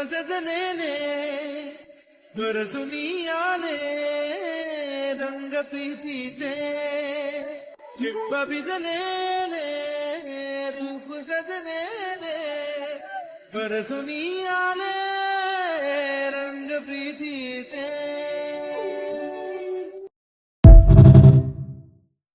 माझे ले मन अंतर ले रंग प्रीति से। दारे हे ले रूप सजने ले सजलेले बरसुनी रंग प्रीतीचे चिंब